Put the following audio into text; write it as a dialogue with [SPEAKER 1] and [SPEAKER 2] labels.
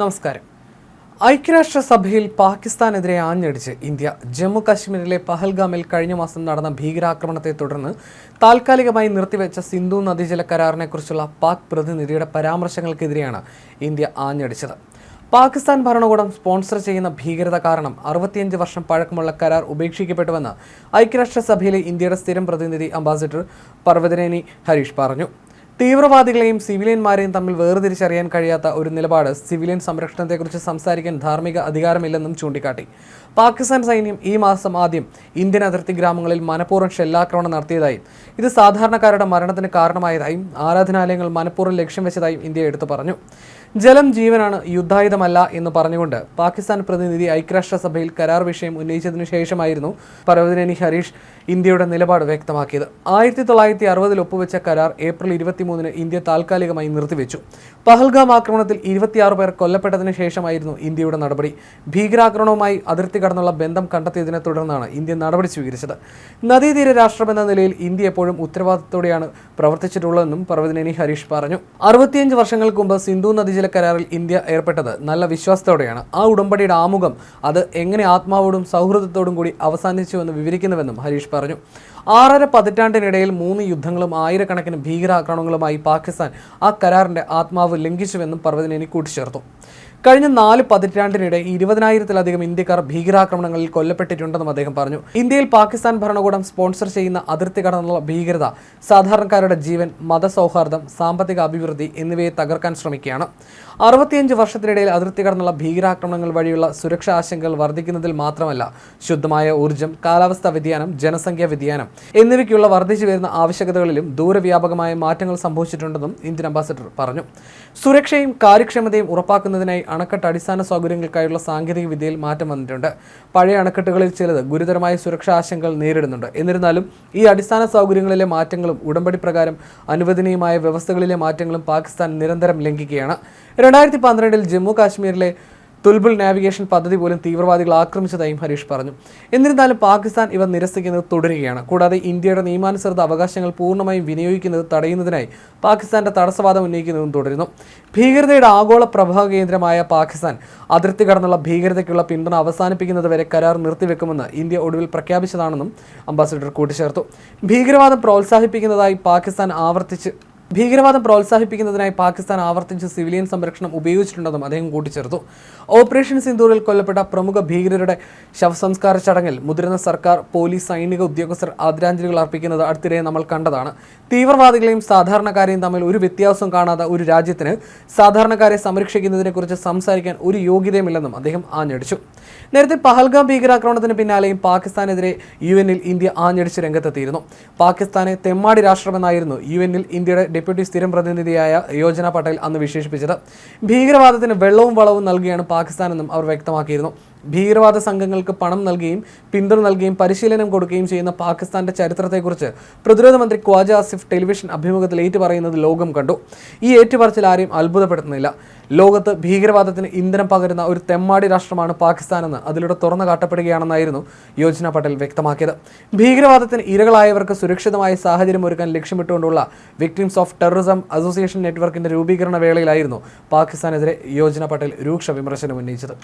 [SPEAKER 1] നമസ്കാരം. ഐക്യരാഷ്ട്രസഭയിൽ പാകിസ്ഥാനെതിരെ ആഞ്ഞടിച്ച് ഇന്ത്യ ജമ്മു കാശ്മീരിലെ പഹൽഗാമിൽ കഴിഞ്ഞ മാസം നടന്ന ഭീകരാക്രമണത്തെ തുടർന്ന് താൽക്കാലികമായി നിർത്തിവെച്ച സിന്ധു നദീജല കരാറിനെക്കുറിച്ചുള്ള പാക് പ്രതിനിധിയുടെ പരാമർശങ്ങൾക്കെതിരെയാണ് ഇന്ത്യ ആഞ്ഞടിച്ചത്. പാകിസ്ഥാൻ ഭരണകൂടം സ്പോൺസർ ചെയ്യുന്ന ഭീകരത കാരണം അറുപത്തിയഞ്ച് വർഷം പഴക്കമുള്ള കരാർ ഉപേക്ഷിക്കപ്പെട്ടുവെന്ന് ഐക്യരാഷ്ട്രസഭയിലെ ഇന്ത്യയുടെ സ്ഥിരം പ്രതിനിധി അംബാസിഡർ പർവതനേനി ഹരീഷ് പറഞ്ഞു. തീവ്രവാദികളെയും സിവിലിയന്മാരെയും തമ്മിൽ വേർതിരിച്ചറിയാൻ കഴിയാത്ത ഒരു നിലപാട് സിവിലിയൻ സംരക്ഷണത്തെക്കുറിച്ച് സംസാരിക്കാൻ ധാർമ്മിക അധികാരമില്ലെന്നും ചൂണ്ടിക്കാട്ടി. പാകിസ്ഥാൻ സൈന്യം ഈ മാസം ആദ്യം ഇന്ത്യൻ അതിർത്തി ഗ്രാമങ്ങളിൽ മനഃപൂർവം ഷെല്ലാക്രമണം നടത്തിയതായും ഇത് സാധാരണക്കാരുടെ മരണത്തിന് കാരണമായതായും ആരാധനാലയങ്ങൾ മനഃപൂർവം ലക്ഷ്യം വെച്ചതായും ഇന്ത്യ എടുത്തു പറഞ്ഞു. ജലം ജീവനാണ് യുദ്ധായുധമല്ല എന്ന് പറഞ്ഞുകൊണ്ട് പാകിസ്ഥാൻ പ്രതിനിധി ഐക്യരാഷ്ട്രസഭയിൽ കരാർ വിഷയം ഉന്നയിച്ചതിനു ശേഷമായിരുന്നു പർവതനേനി ഹരീഷ് ഇന്ത്യയുടെ നിലപാട് വ്യക്തമാക്കിയത്. ആയിരത്തി തൊള്ളായിരത്തി അറുപതിൽ ഒപ്പുവെച്ച കരാർ ഏപ്രിൽ ഇരുപത്തിമൂന്നിന് ഇന്ത്യ താൽക്കാലികമായി നിർത്തിവെച്ചു. പഹൽഗാം ആക്രമണത്തിൽ ഇരുപത്തിയാറ് പേർ കൊല്ലപ്പെട്ടതിന് ശേഷമായിരുന്നു ഇന്ത്യയുടെ നടപടി. ഭീകരാക്രമണവുമായി അതിർത്തി കടന്നുള്ള ബന്ധം കണ്ടെത്തിയതിനെ തുടർന്നാണ് ഇന്ത്യ നടപടി സ്വീകരിച്ചത്. നദീതീര രാഷ്ട്രമെന്ന നിലയിൽ ഇന്ത്യ എപ്പോഴും ഉത്തരവാദിത്തത്തോടെയാണ് പ്രവർത്തിച്ചിട്ടുള്ളതെന്നും പർവതനേനി ഹരീഷ് പറഞ്ഞു. അറുപത്തിയഞ്ച് വർഷങ്ങൾക്ക് മുമ്പ് സിന്ധു നദീജല കരാറിൽ ഇന്ത്യ ഏർപ്പെട്ടത് നല്ല വിശ്വാസത്തോടെയാണ്. ആ ഉടമ്പടിയുടെ ആമുഖം അത് എങ്ങനെ ആത്മാവോടും സൗഹൃദത്തോടും കൂടി അവസാനിച്ചുവെന്ന് വിവരിക്കുന്നുവെന്നും ഹരീഷ് പറഞ്ഞു. ആറര പതിറ്റാണ്ടിനിടയിൽ മൂന്ന് യുദ്ധങ്ങളും ആയിരക്കണക്കിന് ഭീകരാക്രമണങ്ങളുമായി പാകിസ്ഥാൻ ആ കരാറിന്റെ ആത്മാവ് ലംഘിച്ചുവെന്നും പർവതനേനി കൂട്ടിച്ചേർത്തു. കഴിഞ്ഞ നാല് പതിറ്റാണ്ടിനിടെ ഇരുപതിനായിരത്തിലധികം ഇന്ത്യക്കാർ ഭീകരാക്രമണങ്ങളിൽ കൊല്ലപ്പെട്ടിട്ടുണ്ടെന്നും അദ്ദേഹം പറഞ്ഞു. ഇന്ത്യയിൽ പാകിസ്ഥാൻ ഭരണകൂടം സ്പോൺസർ ചെയ്യുന്ന അതിർത്തി കടന്നുള്ള ഭീകരത സാധാരണക്കാരുടെ ജീവൻ മതസൗഹാർദ്ദം സാമ്പത്തിക അഭിവൃദ്ധി എന്നിവയെ തകർക്കാൻ ശ്രമിക്കുകയാണ്. അറുപത്തിയഞ്ച് വർഷത്തിനിടയിൽ അതിർത്തി കടന്നുള്ള ഭീകരാക്രമണങ്ങൾ വഴിയുള്ള സുരക്ഷാ ആശങ്കകൾ വർദ്ധിക്കുന്നതിൽ മാത്രമല്ല ശുദ്ധമായ ഊർജം കാലാവസ്ഥാ വ്യതിയാനം ജനസംഖ്യാ വ്യതിയാനം എന്നിവയ്ക്കുള്ള വർദ്ധിച്ചു വരുന്ന ആവശ്യകതകളിലും ദൂരവ്യാപകമായ മാറ്റങ്ങൾ സംഭവിച്ചിട്ടുണ്ടെന്നും ഇന്ത്യൻ അംബാസഡർ പറഞ്ഞു. സുരക്ഷയും കാര്യക്ഷമതയും ഉറപ്പാക്കുന്നതിനായി അണക്കെട്ട് അടിസ്ഥാന സൗകര്യങ്ങൾക്കായുള്ള സാങ്കേതിക വിദ്യയിൽ മാറ്റം വന്നിട്ടുണ്ട്. പഴയ അണക്കെട്ടുകളിൽ ചിലത് ഗുരുതരമായ സുരക്ഷാ ആശങ്കകൾ നേരിടുന്നുണ്ട്. എന്നിരുന്നാലും ഈ അടിസ്ഥാന സൗകര്യങ്ങളിലെ മാറ്റങ്ങളും ഉടമ്പടി പ്രകാരം അനുവദനീയമായ വ്യവസ്ഥകളിലെ മാറ്റങ്ങളും പാകിസ്ഥാൻ നിരന്തരം ലംഘിക്കുകയാണ്. രണ്ടായിരത്തി പന്ത്രണ്ടിൽ ജമ്മു കാശ്മീരിലെ തുൽബുൾ നാവിഗേഷൻ പദ്ധതി പോലും തീവ്രവാദികൾ ആക്രമിച്ചതായും ഹരീഷ് പറഞ്ഞു. എന്നിരുന്നാലും പാകിസ്ഥാൻ ഇവ നിരസിക്കുന്നത് തുടരുകയാണ്. കൂടാതെ ഇന്ത്യയുടെ നിയമാനുസൃത അവകാശങ്ങൾ പൂർണമായും വിനിയോഗിക്കുന്നത് തടയുന്നതിനായി പാകിസ്ഥാന്റെ തടസ്സവാദം ഉന്നയിക്കുന്നതും തുടരുന്നു. ഭീകരതയുടെ ആഗോള പ്രഭാവ കേന്ദ്രമായ പാകിസ്ഥാൻ അതിർത്തി കടന്നുള്ള ഭീകരതയ്ക്കുള്ള പിന്തുണ അവസാനിപ്പിക്കുന്നതുവരെ കരാർ നിർത്തിവെക്കുമെന്ന് ഇന്ത്യ ഒടുവിൽ പ്രഖ്യാപിച്ചതാണെന്നും അംബാസിഡർ കൂട്ടിച്ചേർത്തു. ഭീകരവാദം പ്രോത്സാഹിപ്പിക്കുന്നതായി പാകിസ്ഥാൻ ആവർത്തിച്ച് ഭീകരവാദം പ്രോത്സാഹിപ്പിക്കുന്നതിനായി പാകിസ്ഥാൻ ആവർത്തിച്ച് സിവിലിയൻ സംരക്ഷണം ഉപയോഗിച്ചിട്ടുണ്ടെന്നും അദ്ദേഹം കൂട്ടിച്ചേർത്തു. ഓപ്പറേഷൻ സിന്ദൂറിൽ കൊല്ലപ്പെട്ട പ്രമുഖ ഭീകരരുടെ ശവസംസ്കാര ചടങ്ങിൽ മുതിർന്ന സർക്കാർ പോലീസ് സൈനിക ഉദ്യോഗസ്ഥർ ആദരാഞ്ജലികൾ അർപ്പിക്കുന്നത് അടുത്തിടെ നമ്മൾ കണ്ടതാണ്. തീവ്രവാദികളെയും സാധാരണക്കാരെയും തമ്മിൽ ഒരു വ്യത്യാസവും കാണാതെ ഒരു രാജ്യത്തിന് സാധാരണക്കാരെ സംരക്ഷിക്കുന്നതിനെക്കുറിച്ച് സംസാരിക്കാൻ ഒരു യോഗ്യതയുമില്ലെന്നും അദ്ദേഹം ആഞ്ഞടിച്ചു. നേരത്തെ പഹൽഗാം ഭീകരാക്രമണത്തിന് പിന്നാലെയും പാകിസ്ഥാനെതിരെ യു എന്നിൽ ഇന്ത്യ ആഞ്ഞടിച്ച് രംഗത്തെത്തിയിരുന്നു. പാകിസ്ഥാനെ തെമ്മാടി രാഷ്ട്രമെന്നായിരുന്നു യു എന്നിൽ ഇന്ത്യയുടെ ഡെപ്യൂട്ടി സ്ഥിരം പ്രതിനിധിയായ യോജന പട്ടേൽ അന്ന് വിശേഷിപ്പിച്ചത്. ഭീകരവാദത്തിന് വെള്ളവും വളവും നൽകിയാണ് പാകിസ്ഥാനെന്നും അവർ വ്യക്തമാക്കിയിരുന്നു. ഭീകരവാദ സംഘങ്ങൾക്ക് പണം നൽകുകയും പിന്തുണ നൽകുകയും പരിശീലനം കൊടുക്കുകയും ചെയ്യുന്ന പാകിസ്ഥാന്റെ ചരിത്രത്തെക്കുറിച്ച് പ്രതിരോധ മന്ത്രി ഖ്വാജ ആസിഫ് ടെലിവിഷൻ അഭിമുഖത്തിൽ ഏറ്റുപറയുന്നത് ലോകം കണ്ടു. ഈ ഏറ്റുപറച്ചിൽ ആരെയും അത്ഭുതപ്പെടുത്തുന്നില്ല. ലോകത്ത് ഭീകരവാദത്തിന് ഇന്ധനം പകരുന്ന ഒരു തെമ്മാടി രാഷ്ട്രമാണ് പാകിസ്ഥാനെന്ന് അതിലൂടെ തുറന്നു കാട്ടപ്പെടുകയാണെന്നായിരുന്നു യോജന പട്ടേൽ വ്യക്തമാക്കിയത്. ഭീകരവാദത്തിന് ഇരകളായവർക്ക് സുരക്ഷിതമായ സാഹചര്യം ഒരുക്കാൻ ലക്ഷ്യമിട്ടുകൊണ്ടുള്ള വിക്ടിംസ് ഓഫ് ടെററിസം അസോസിയേഷൻ നെറ്റ്വർക്കിന്റെ രൂപീകരണ വേളയിലായിരുന്നു പാകിസ്ഥാനെതിരെ യോജന പട്ടേൽ രൂക്ഷ വിമർശനം ഉന്നയിച്ചത്.